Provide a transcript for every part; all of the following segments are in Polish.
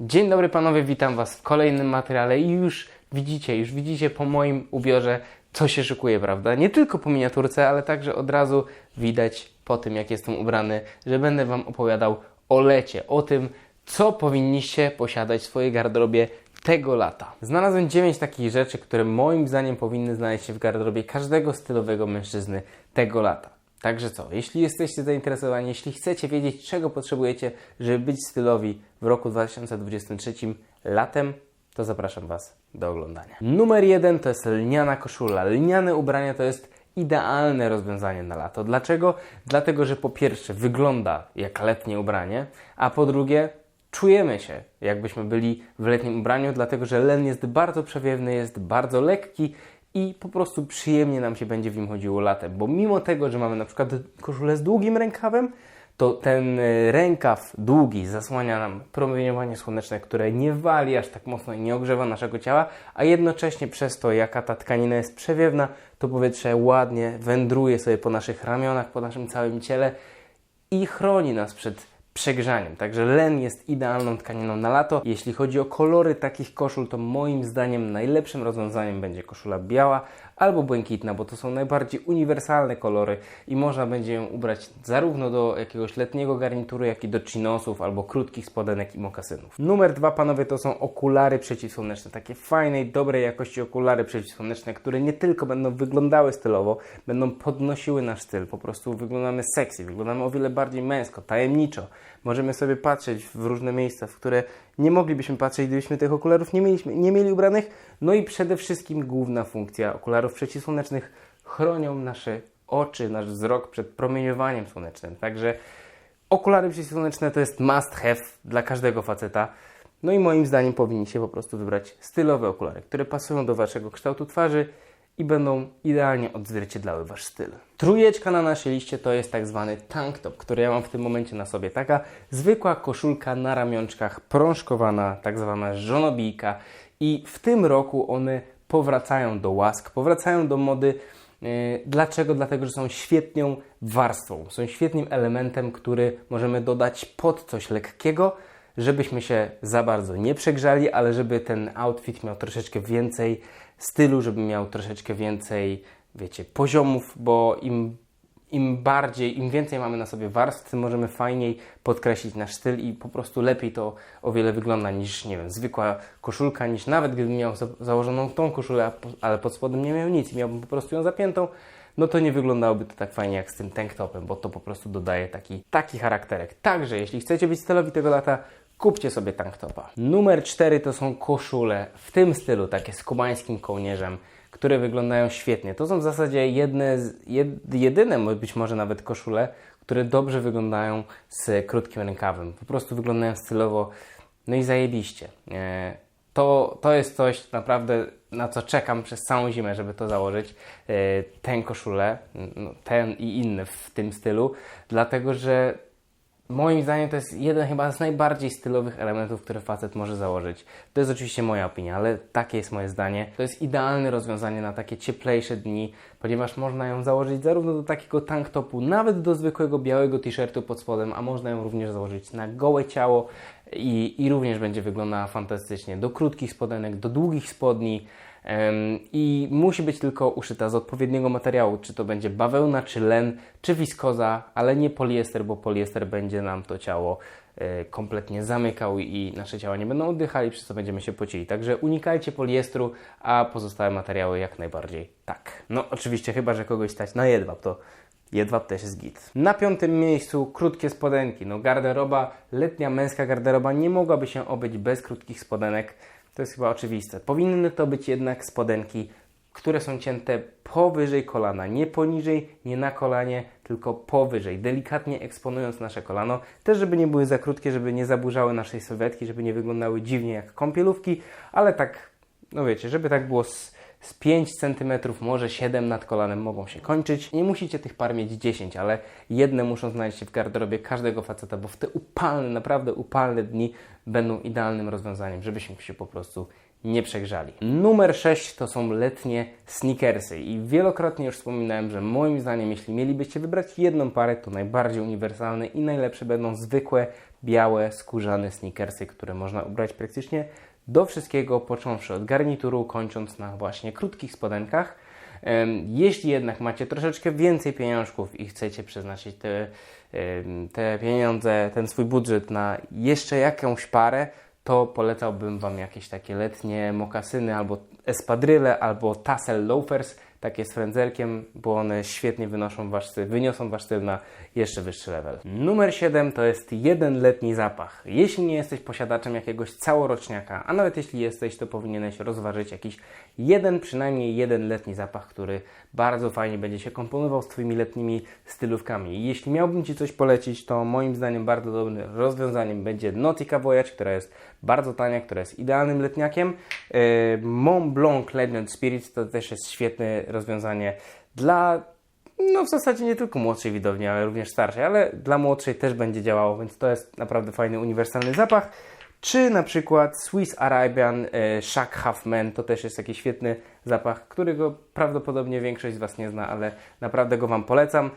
Dzień dobry panowie, witam was w kolejnym materiale i już widzicie, już widzicie po moim ubiorze, co się szykuje, prawda? Nie tylko po miniaturce, ale także od razu widać po tym, jak jestem ubrany, że będę wam opowiadał o lecie, o tym, co powinniście posiadać w swojej garderobie tego lata. Znalazłem 9 takich rzeczy, które moim zdaniem powinny znaleźć się w garderobie każdego stylowego mężczyzny tego lata. Także co, jeśli jesteście zainteresowani, jeśli chcecie wiedzieć, czego potrzebujecie, żeby być stylowi w roku 2023 latem, to zapraszam Was do oglądania. Numer jeden to jest lniana koszula. Lniane ubranie to jest idealne rozwiązanie na lato. Dlaczego? Dlatego, że po pierwsze wygląda jak letnie ubranie, a po drugie czujemy się, jakbyśmy byli w letnim ubraniu, dlatego że len jest bardzo przewiewny, jest bardzo lekki i po prostu przyjemnie nam się będzie w nim chodziło latem, bo mimo tego, że mamy na przykład koszulę z długim rękawem, to ten y, rękaw długi zasłania nam promieniowanie słoneczne, które nie wali aż tak mocno i nie ogrzewa naszego ciała, a jednocześnie przez to, jaka ta tkanina jest przewiewna, to powietrze ładnie wędruje sobie po naszych ramionach, po naszym całym ciele i chroni nas przed przegrzaniem. Także len jest idealną tkaniną na lato. Jeśli chodzi o kolory takich koszul, to moim zdaniem najlepszym rozwiązaniem będzie koszula biała albo błękitna, bo to są najbardziej uniwersalne kolory i można będzie ją ubrać zarówno do jakiegoś letniego garnituru, jak i do chinosów albo krótkich spodenek i mokasynów. Numer dwa, panowie, to są okulary przeciwsłoneczne. Takie fajnej, dobrej jakości okulary przeciwsłoneczne, które nie tylko będą wyglądały stylowo, będą podnosiły nasz styl. Po prostu wyglądamy sexy, wyglądamy o wiele bardziej męsko, tajemniczo. Możemy sobie patrzeć w różne miejsca, w które nie moglibyśmy patrzeć, gdybyśmy tych okularów nie, mieliśmy, nie mieli ubranych. No i przede wszystkim główna funkcja okularów przeciwsłonecznych chronią nasze oczy, nasz wzrok przed promieniowaniem słonecznym. Także okulary przeciwsłoneczne to jest must have dla każdego faceta. No i moim zdaniem powinniście po prostu wybrać stylowe okulary, które pasują do waszego kształtu twarzy i będą idealnie odzwierciedlały Wasz styl. Trójeczka na naszej liście to jest tak zwany tank top, który ja mam w tym momencie na sobie. Taka zwykła koszulka na ramionczkach, prążkowana, tak zwana żonobijka i w tym roku one powracają do łask, powracają do mody. Yy, dlaczego? Dlatego, że są świetną warstwą, są świetnym elementem, który możemy dodać pod coś lekkiego, żebyśmy się za bardzo nie przegrzali, ale żeby ten outfit miał troszeczkę więcej stylu, żeby miał troszeczkę więcej, wiecie, poziomów, bo im, im bardziej, im więcej mamy na sobie warstw, tym możemy fajniej podkreślić nasz styl i po prostu lepiej to o wiele wygląda niż, nie wiem, zwykła koszulka, niż nawet gdybym miał za założoną tą koszulę, ale pod spodem nie miał nic i miałbym po prostu ją zapiętą, no to nie wyglądałoby to tak fajnie jak z tym tank topem, bo to po prostu dodaje taki, taki charakterek. Także, jeśli chcecie być stylowi tego lata, kupcie sobie tanktopa. Numer 4 to są koszule w tym stylu, takie z kubańskim kołnierzem, które wyglądają świetnie. To są w zasadzie jedne, jed, jedyne być może nawet koszule, które dobrze wyglądają z krótkim rękawem. Po prostu wyglądają stylowo, no i zajebiście. E, to, to jest coś naprawdę, na co czekam przez całą zimę, żeby to założyć. E, ten koszulę, no, ten i inny w tym stylu, dlatego że Moim zdaniem to jest jeden chyba z najbardziej stylowych elementów, które facet może założyć. To jest oczywiście moja opinia, ale takie jest moje zdanie. To jest idealne rozwiązanie na takie cieplejsze dni, ponieważ można ją założyć zarówno do takiego tank topu, nawet do zwykłego białego t-shirtu pod spodem, a można ją również założyć na gołe ciało i, i również będzie wyglądała fantastycznie. Do krótkich spodenek, do długich spodni i musi być tylko uszyta z odpowiedniego materiału, czy to będzie bawełna, czy len, czy wiskoza, ale nie poliester, bo poliester będzie nam to ciało e, kompletnie zamykał i nasze ciała nie będą oddychali, przez co będziemy się pocili. Także unikajcie poliestru, a pozostałe materiały jak najbardziej tak. No oczywiście, chyba że kogoś stać na jedwab, to Jedwab też jest git. Na piątym miejscu krótkie spodenki. No garderoba, letnia męska garderoba nie mogłaby się obyć bez krótkich spodenek. To jest chyba oczywiste. Powinny to być jednak spodenki, które są cięte powyżej kolana, nie poniżej, nie na kolanie, tylko powyżej, delikatnie eksponując nasze kolano. Też, żeby nie były za krótkie, żeby nie zaburzały naszej sylwetki, żeby nie wyglądały dziwnie jak kąpielówki, ale tak, no wiecie, żeby tak było z z 5 cm, może 7 nad kolanem mogą się kończyć. Nie musicie tych par mieć 10, ale jedne muszą znaleźć się w garderobie każdego faceta, bo w te upalne, naprawdę upalne dni będą idealnym rozwiązaniem, żebyśmy się po prostu nie przegrzali. Numer 6 to są letnie sneakersy i wielokrotnie już wspominałem, że moim zdaniem, jeśli mielibyście wybrać jedną parę, to najbardziej uniwersalne i najlepsze będą zwykłe białe, skórzane sneakersy, które można ubrać praktycznie do wszystkiego, począwszy od garnituru, kończąc na właśnie krótkich spodenkach. Jeśli jednak macie troszeczkę więcej pieniążków i chcecie przeznaczyć te, te pieniądze, ten swój budżet na jeszcze jakąś parę, to polecałbym Wam jakieś takie letnie mokasyny albo espadryle, albo tassel loafers, takie z frędzelkiem, bo one świetnie wynoszą wasz styl, wyniosą Wasz styl na jeszcze wyższy level. Numer 7 to jest jeden letni zapach. Jeśli nie jesteś posiadaczem jakiegoś całoroczniaka, a nawet jeśli jesteś, to powinieneś rozważyć jakiś jeden, przynajmniej jeden letni zapach, który bardzo fajnie będzie się komponował z Twoimi letnimi stylówkami. Jeśli miałbym Ci coś polecić, to moim zdaniem bardzo dobrym rozwiązaniem będzie Nautica Voyage, która jest bardzo tania, która jest idealnym letniakiem. Yy, Mont Blanc Legend Spirits to też jest świetne rozwiązanie dla no w zasadzie nie tylko młodszej widowni, ale również starszej, ale dla młodszej też będzie działało, więc to jest naprawdę fajny, uniwersalny zapach. Czy na przykład Swiss Arabian e, Huffman, to też jest jakiś świetny zapach, którego prawdopodobnie większość z Was nie zna, ale naprawdę go Wam polecam.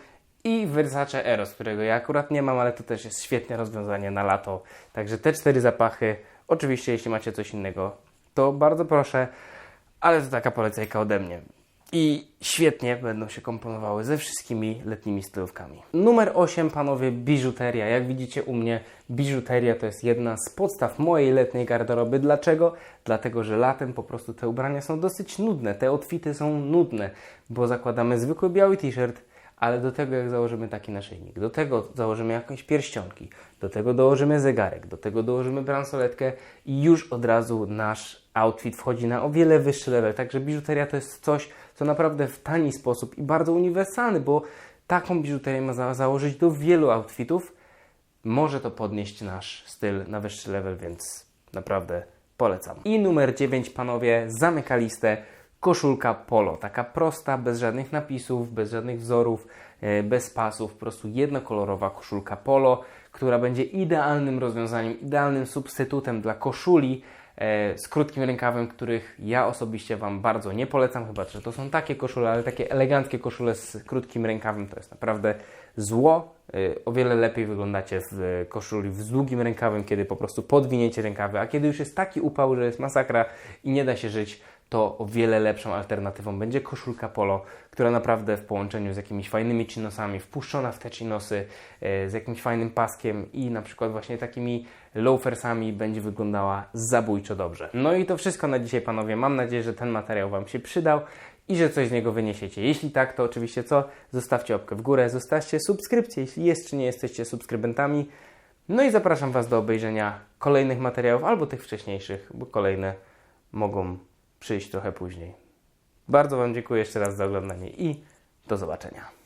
I Versace Eros, którego ja akurat nie mam, ale to też jest świetne rozwiązanie na lato. Także te cztery zapachy, oczywiście jeśli macie coś innego, to bardzo proszę, ale to taka polecajka ode mnie i świetnie będą się komponowały ze wszystkimi letnimi stylówkami. Numer 8, panowie, biżuteria. Jak widzicie u mnie, biżuteria to jest jedna z podstaw mojej letniej garderoby. Dlaczego? Dlatego, że latem po prostu te ubrania są dosyć nudne, te outfity są nudne, bo zakładamy zwykły biały t-shirt, ale do tego jak założymy taki naszyjnik, do tego założymy jakieś pierścionki, do tego dołożymy zegarek, do tego dołożymy bransoletkę i już od razu nasz outfit wchodzi na o wiele wyższy level. Także biżuteria to jest coś, co naprawdę w tani sposób i bardzo uniwersalny, bo taką biżuterię można założyć do wielu outfitów. Może to podnieść nasz styl na wyższy level, więc naprawdę polecam. I numer 9, panowie, zamyka listę koszulka polo. Taka prosta, bez żadnych napisów, bez żadnych wzorów, e, bez pasów, po prostu jednokolorowa koszulka polo, która będzie idealnym rozwiązaniem, idealnym substytutem dla koszuli z krótkim rękawem, których ja osobiście Wam bardzo nie polecam, chyba że to są takie koszule, ale takie eleganckie koszule z krótkim rękawem to jest naprawdę zło. E, O wiele lepiej wyglądacie w koszuli z długim rękawem, kiedy po prostu podwiniecie rękawy, a kiedy już jest taki upał, że jest masakra i nie da się żyć, to o wiele lepszą alternatywą będzie koszulka polo, która naprawdę w połączeniu z jakimiś fajnymi chinosami, wpuszczona w te chinosy, e, z jakimś fajnym paskiem i na przykład właśnie takimi loafersami będzie wyglądała zabójczo dobrze. No i to wszystko na dzisiaj, panowie. Mam nadzieję, że ten materiał Wam się przydał i że coś z niego wyniesiecie. Jeśli tak, to oczywiście co? Zostawcie łapkę w górę, zostawcie subskrypcję, jeśli jest czy nie jesteście subskrybentami. No i zapraszam Was do obejrzenia kolejnych materiałów albo tych wcześniejszych, bo kolejne mogą przyjść trochę później. Bardzo Wam dziękuję jeszcze raz za oglądanie i do zobaczenia.